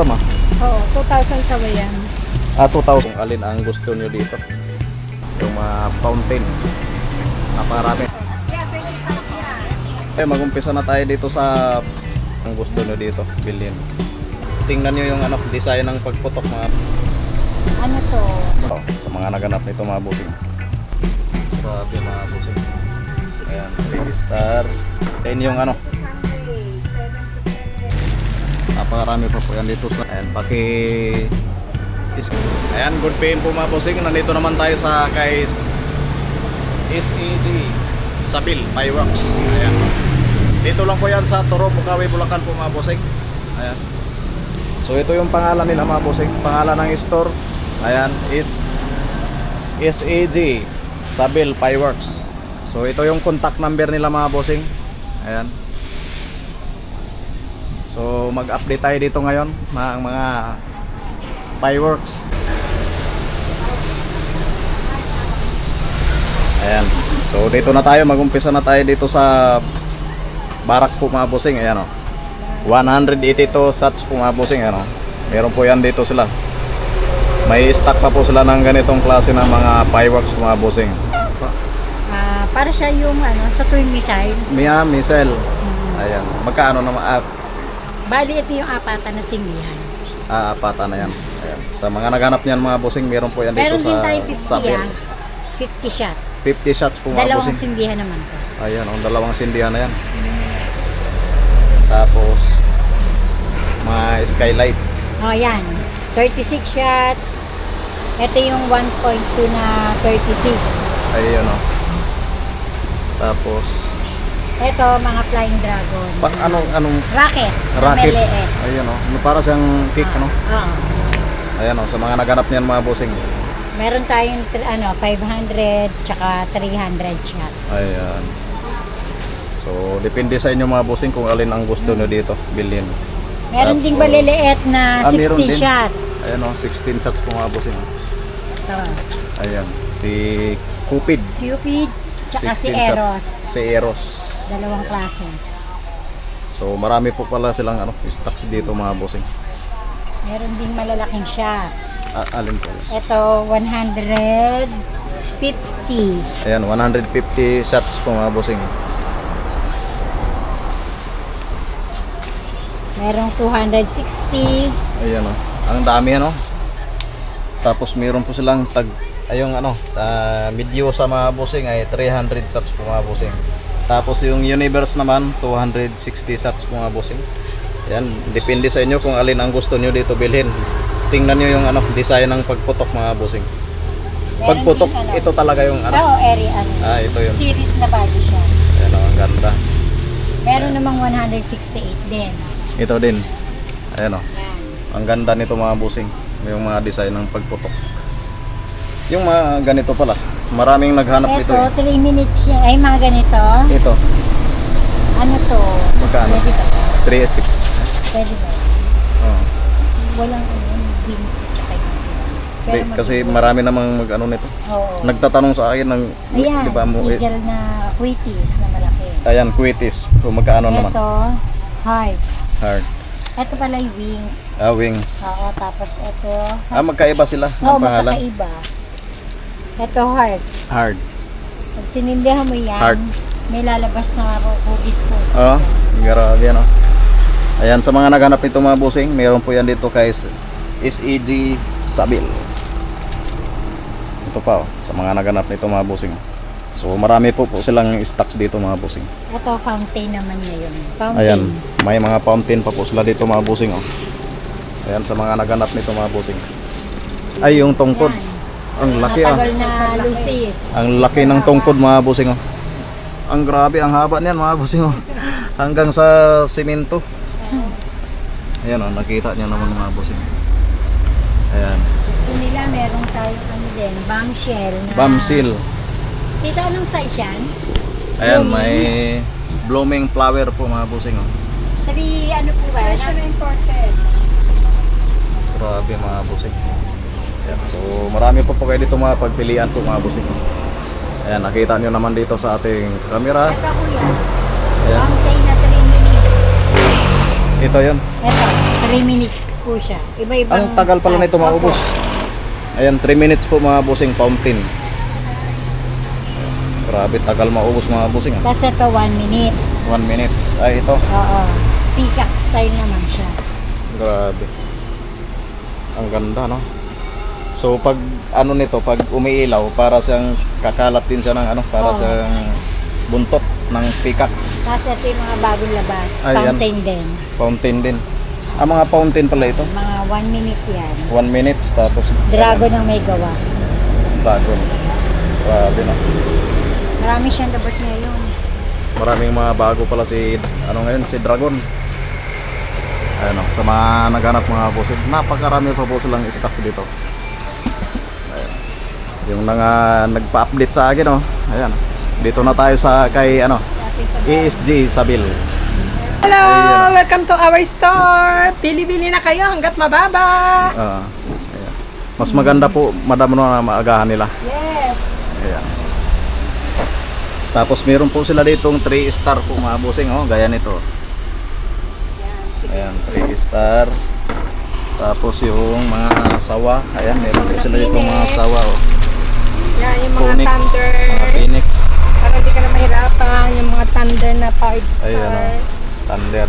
madam ah? Oo, 2,000 sa yan. Ah, 2,000. Kung alin ang gusto nyo dito. Yung mga fountain. Napakarami. Eh, mag-umpisa na tayo dito sa ang gusto nyo dito, bilhin. Tingnan nyo yung ano, design ng pagputok mga Ano to? oh, sa mga naganap nito mga busing. Grabe mga busing. Ayan, 3 star. Then yung ano, napakarami pa po yan dito sa ayan, paki is, ayan, good pain po mga busing. Nandito naman tayo sa kay SEG Sabil Fireworks. Ayan. Dito lang po yan sa Toro, Bukawi, Bulacan po mga busing. Ayan. So ito yung pangalan nila mga busing. Pangalan ng store. Ayan is SAG Sabil Fireworks. So ito yung contact number nila mga bossing. Ayan. So mag-update tayo dito ngayon mga mga fireworks. Ayan. So dito na tayo, mag-umpisa na tayo dito sa barak po mga bossing. Ayan o. 182 sats po mga bossing. Ayan o. Meron po yan dito sila. May stock pa po sila ng ganitong klase ng mga fireworks mga bossing. Ah, para siya yung ano, sa tuwing missile. Mia Michelle. Ayan. Magkano naman? Ah, Bali, ito yung apatan na singlihan. ah, apata na yan. Ayan. Sa mga naghanap niyan mga bossing, meron po yan dito Meron sa din tayo 50 Sabil. ah. 50 shot. 50 shots po mga Dalawang bossing. sindihan naman to. Ayan, ang dalawang sindihan na yan. Tapos, mga skylight. Oh, yan. 36 shot. Ito yung 1.2 na 36. Ayun o. Tapos, Ito, mga flying dragon. pa, anong, anong Rocket. racket? Maliit. Ayun o. Para siyang kick, ano? Oo. Ayan o, sa mga naghanap niyan mga bossing. Meron tayong tr- ano, 500 tsaka 300 shot. Ayan. So, depende sa inyo mga bossing kung alin ang gusto nyo dito, bilhin. Meron ding Tapos- maliliit na Ah, meron 60 din. shot. Ayan o, 16 shots po mga bossing. Ito. Ayan, si Cupid. Cupid tsaka si 16 Eros. shots. Si Eros. Dalawang klase. So, marami po pala silang ano, stocks dito mga bossing. Meron ding malalaking shot. Ah, alin po? Ito, 150. Ayan, 150 shots po mga bossing. Merong 260. Ayan o. Ang dami ano. Tapos meron po silang tag ayong ano, ah, medyo sa mga bossing ay 300 shots po mga bossing. Tapos yung universe naman 260 shots po mga bossing. Yan, depende sa inyo kung alin ang gusto nyo dito bilhin. Tingnan nyo yung ano, design ng pagputok mga bossing. Pagputok, ano. ito talaga yung ano. Oo, area ano. Ah, ito yun. Series na body siya. Ayan o, ang ganda. Meron namang 168 din. Ito din. Ayan o. Yan. Ang ganda nito mga busing. Yung mga design ng pagputok. Yung mga ganito pala. Maraming naghanap nito. Ito, Eh. 3 minutes siya. Ay, mga ganito. Ito. Ano to? Magkano? Pwede ba? 380. Pwede ba? Oh. Walang ano, wings at saka yung Di, Pero kasi mag- marami namang mag ano nito. Oo. Nagtatanong sa akin ng Ayan, di ba mo eh, eagle na quitis na malaki. ayan quitis. So magkaano naman? Ito, heart. Hard. Ito pala yung wings. Ah, wings. Oo, tapos ito. Ah, magkaiba sila ng Oo, pangalan. magkakaiba. Ito heart. Hard. Pag sinindihan mo yan, Heart. may lalabas na hugis po. Oh, grabe yan oh. Ayan, sa mga naghanap nito mga busing, meron po yan dito kay SEG Sabil. Ito pa oh, sa mga naghanap nito mga busing. So marami po po silang stocks dito mga busing. Ito, fountain naman ngayon. Fountain. Ayan, may mga fountain pa po sila dito mga busing oh. Ayan, sa mga naghanap nito mga busing. Ay, yung tungkod. Yan. Ang laki ah. Matagal na lucis. Ang laki ng tungkod mga busing oh. Ang grabe, ang haba niyan mga busing oh. Hanggang sa simento. Ayan oh, nakita niyo naman mga busing. Ayan, Gusto nila, meron tayong ano din, bombshell. Na, bamsil. Tita, anong size yan? Ayan, Blooming. may blooming flower po mga busing oh. Three, ano po ba? Fresh na imported. Grabe mga busing. Marami po po kayo dito mga pagpilian po mga busing. Ayan, nakita niyo naman dito sa ating camera. Ito kuya, Ayan, fountain na 3 minutes. ito yun. Ito, 3 minutes. po siya. Iba-ibang Ang tagal pala nito maubos. Ayan, 3 minutes po mga bossing fountain. Grabe, tagal maubos mga bossing. ah. Tapos ito, 1 minute. 1 minutes. Ay, ito. Oo. Peacock style naman siya. Grabe. Ang ganda, no? So, pag ano nito, pag umiilaw, para siyang kakalat din siya ng ano, para Oo. siyang buntot ng peacock. Tapos ito yung mga bagong labas. Ayan. Fountain din. Fountain din. Ah, mga fountain pala ito. Mga 1 minute yan. 1 minutes, tapos... Dragon ang may gawa. Dragon. Grabe, no? Marami siyang labas ngayon. Maraming mga bago pala si ano ngayon si Dragon. Ayun o, sa mga naghanap mga boss, napakarami pa po silang stocks dito. Ayan. Yung nga nagpa-update sa akin oh. Ayan. Dito na tayo sa kay ano, ESG Sabil. Hello! Welcome to our store! Pili-bili na kayo hanggat mababa! Ah, ayan. Mas maganda po, madam na maagahan nila. Yes! Ayan. Tapos meron po sila ditong 3 star po mga bossing oh, gaya nito. Ayan, 3 star. Tapos yung mga sawa, ayan, meron po sila ditong mga sawa oh. Yan, yung mga Phoenix, thunder. mga Phoenix, Para hindi ka na mahirapan. Yung mga thunder na 5 star. Ayan, oh. Thunder.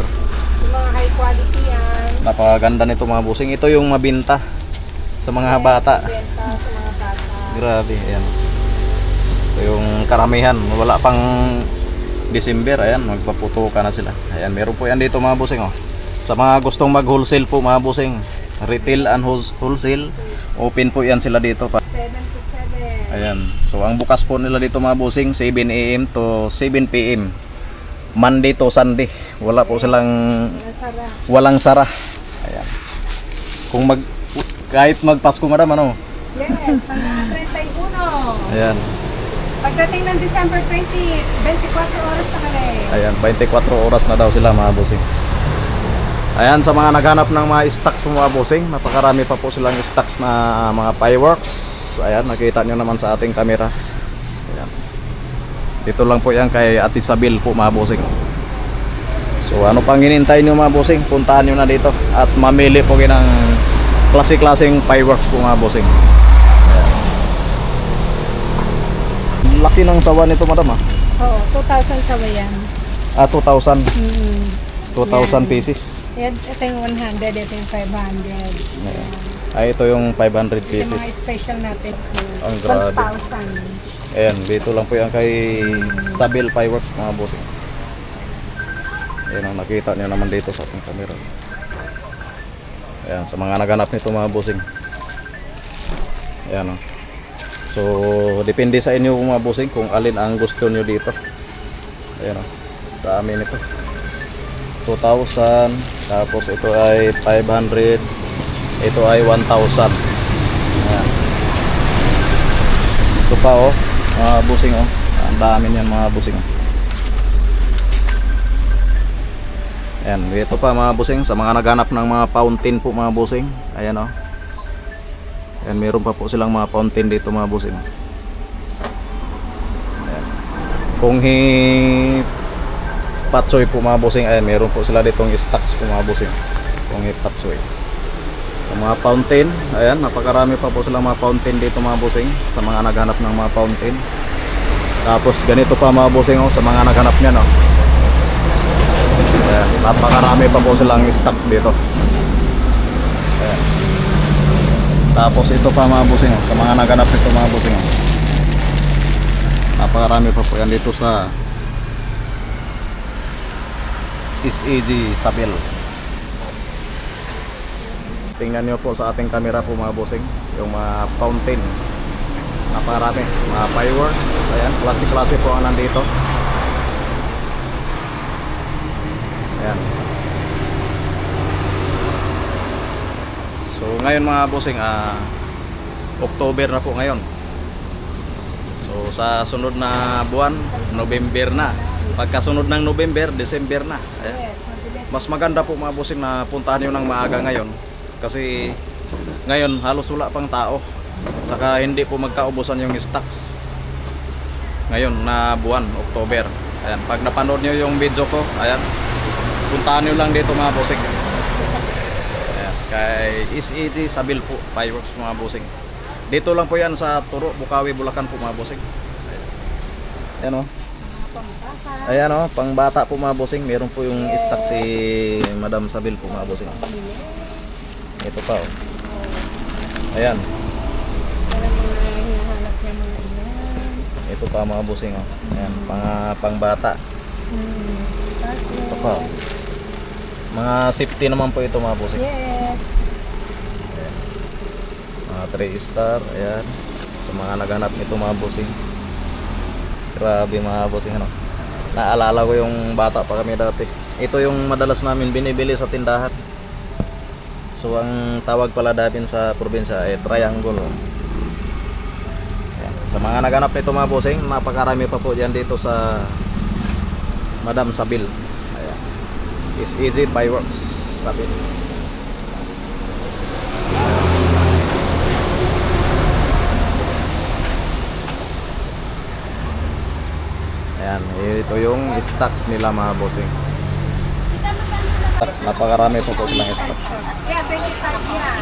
Yung mga high quality yan. Napakaganda nito mga bossing. Ito yung mabinta sa mga bata. Benta sa mga bata. Grabe, ayan. Ito yung karamihan, wala pang December, ayan, magpaputuka na sila. Ayan, meron po yan dito mga busing, oh. Sa mga gustong mag-wholesale po mga busing, retail and wholes- wholesale, open po yan sila dito. Pa. 7 to 7. Ayan, so ang bukas po nila dito mga busing, 7 a.m. to 7 p.m. Monday to Sunday. Wala po silang walang sara. Ayan. Kung mag kahit magpasko madam ano. Yes, hanggang 31. Ayan. Pagdating ng December 20, 24 oras na kami. Ayan, 24 oras na daw sila mga bossing. Ayan, sa mga naghanap ng mga stocks mga bossing, napakarami pa po silang stocks na mga fireworks. Ayan, nakita nyo naman sa ating camera. Ayan. Dito lang po yan kay Ate Sabil po mga bossing. So ano pang hinintay nyo mga bossing, puntahan nyo na dito at mamili po kayo ng klase-klaseng fireworks po mga bossing. Ayan. Laki ng sawa nito madam ah. Oo, 2,000 sa yan. Ah, 2,000. Mm. 2,000 pieces. Yan, ito yung 100, ito yung 500. Ayan. Ay, ito yung 500 Ito yung mga pieces. special natin. Ang grabe. 1,000. Ayan, dito lang po yan kay Sabil Fireworks mga bossing. Ayan ang nakita nyo naman dito sa ating camera. Ayan, sa mga naganap nito mga bossing. Ayan o. So, depende sa inyo mga bossing kung alin ang gusto nyo dito. Ayan o. Dami nito. 2,000. Tapos ito ay 500. Ito ay 1,000. Ayan. Ito pa oh, mga busing oh. Ang dami niyan mga busing oh. Ayan, ito pa mga busing sa mga naghanap ng mga fountain po mga busing. Ayan oh. Ayan, meron pa po silang mga fountain dito mga busing. Ayan. Kung hi patsoy po mga busing, ayan, meron po sila ditong stocks po mga busing. Kung hi patsoy. Ang mga fountain, ayan, napakarami pa po silang mga fountain dito mga busing sa mga naghanap ng mga fountain. Tapos ganito pa mga busing oh, sa mga naghanap niyan oh. Ayan, napakarami pa po silang stocks dito. Ayan. Tapos ito pa mga busing oh, sa mga naghanap nito mga busing oh. Napakarami pa po yan dito sa SAG Sabil. Tingnan nyo po sa ating camera po mga bossing Yung mga fountain. Napakarami Mga fireworks. Ayan, klase-klase po ang nandito. Ayan. So ngayon mga bossing ah, October na po ngayon So sa sunod na buwan November na. Pagkasunod ng November, December na. Mabilis. mas maganda po mga bossing na puntahan nyo ng maaga ngayon. Kasi ngayon halos wala pang tao. Saka hindi po magkaubusan yung stocks ngayon na buwan, October. Ayan, pag napanood nyo yung video ko ayan, puntahan nyo lang dito mga bossing ayan. Kay SEG Sabil po, fireworks mga bossing. Dito lang po yan sa Turo, Bukawi, Bulacan po mga bossing. Ayan o. Ayan o, pang bata po mga bossing. Meron po yung stock si Madam Sabil po mga bossing. Ito pa o. Ayan. Mga ilan. Ito pa mga bossing o. Ayan, pang, pang bata. Ito pa o. Mga safety naman po ito mga bossing. Yes. Mga 3 star, ayan. Sa mga naghanap nito mga bossing. Grabe mga bossing ano. Naalala ko yung bata pa kami dati. Ito yung madalas namin binibili sa tindahan. So ang tawag pala natin sa probinsya ay triangle. Ayan. Sa mga naghanap nito mga bossing, napakarami pa po diyan dito sa Madam Sabil. Ayan. Is easy fireworks Sabil. Ayan, ito yung stocks nila mga bossing. Napakarami po po silang stocks. Yeah, 25 yan.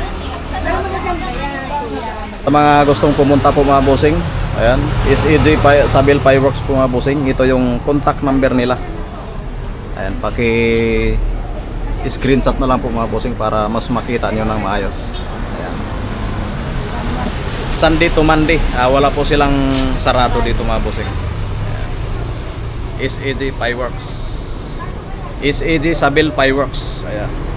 Pero magaganda yan. kuya. Sa mga gustong pumunta po mga bossing, ayan, SEG Pi- Sabil Fireworks po mga bossing. Ito yung contact number nila. Ayan, paki screenshot na lang po mga bossing para mas makita nyo ng maayos. Sunday to Monday, ah, wala po silang sarado dito mga bossing. SEG Fireworks. SEG Sabil Fireworks. Ayan.